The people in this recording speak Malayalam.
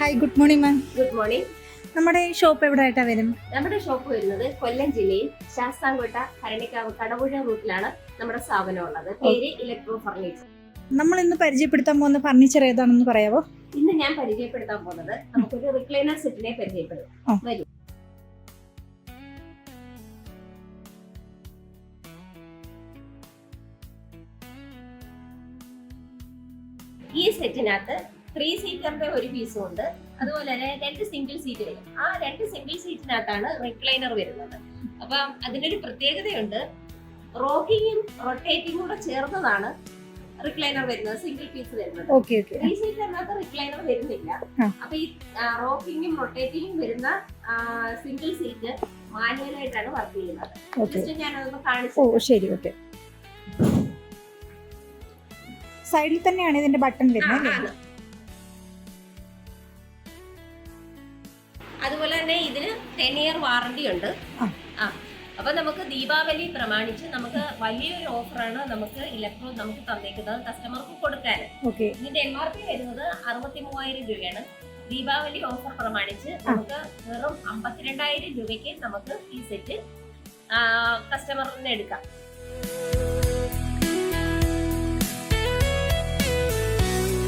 Hi good morning ma'am good morning നമ്മുടെ ഷോപ്പ് എവിടെ ആയിട്ടാ വരും? നമ്മുടെ ഷോപ്പ് വരുന്നത് കൊല്ലം ജില്ലയിൽ ശാസ്താംകോട്ട ഭരണിക്കാവ് കടപുഴ റൂട്ടിലാണ് നമ്മുടെ സ്ഥാപനം ഉള്ളത് പേര് ഇലക്ട്രോ ഫർണിച്ചർ നമ്മൾ ഇന്ന് പരിചയപ്പെടുത്താൻ പോകുന്ന ഫർണിച്ചർ ഏതാണെന്ന് പറയാവോ? ഇന്ന് ഞാൻ പരിചയപ്പെടുത്താൻ പോകുന്നത് നമുക്കൊരു റിക്ലൈനർ സെറ്റിനെ പരിചയപ്പെടും. വരും. ഈ സെറ്റിനകത്ത് ത്രീ സീറ്ററിന്റെ ഒരു പീസും ഉണ്ട്. അതുപോലെ തന്നെ രണ്ട് സിംഗിൾ സീറ്റ് വരും ആ രണ്ട് സിംഗിൾ സീറ്റിനകത്താണ് റിക്ലൈനർ വരുന്നത്. അപ്പൊ ഒരു പ്രത്യേകതയുണ്ട്. റോക്കിങ്ങും റൊട്ടേറ്റിംഗും കൂടെ ചേർന്നതാണ് റിക്ലൈനർ വരുന്നത് സിംഗിൾ പീസ് വരുന്നത്. ത്രീ സീറ്ററിനകത്ത് റിക്ലൈനർ വരുന്നില്ല. അപ്പൊ ഈ റോക്കിങ്ങും റൊട്ടേറ്റിങ്ങും വരുന്ന സിംഗിൾ സീറ്റ് മാനുവലായിട്ടാണ് വർക്ക് ചെയ്യുന്നത്. ജസ്റ്റ് ഞാൻ അതൊന്ന് കാണിച്ചു ശരി ഓക്കെ സൈഡിൽ തന്നെയാണ് ഇതിന്റെ ബട്ടൺ വരുന്നത് അതുപോലെ തന്നെ ഇതിന് ടെൻ ഇയർ വാറണ്ടി ഉണ്ട്. ആ. അപ്പൊ നമുക്ക് ദീപാവലി പ്രമാണിച്ച് നമുക്ക് വലിയൊരു ഓഫറാണ് നമുക്ക് ഇലക്ട്രോ നമുക്ക് തന്നേക്കുന്നത്. കസ്റ്റമർക്ക് കൊടുക്കാൻ. ഇതിന്റെ എം ആർ പി വരുന്നത് അറുപത്തി മൂവായിരം രൂപയാണ്. ദീപാവലി ഓഫർ പ്രമാണിച്ച് നമുക്ക് വെറും അമ്പത്തിരണ്ടായിരം രൂപയ്ക്ക് നമുക്ക് ഈ സെറ്റ് കസ്റ്റമറിൽ നിന്ന് എടുക്കാം.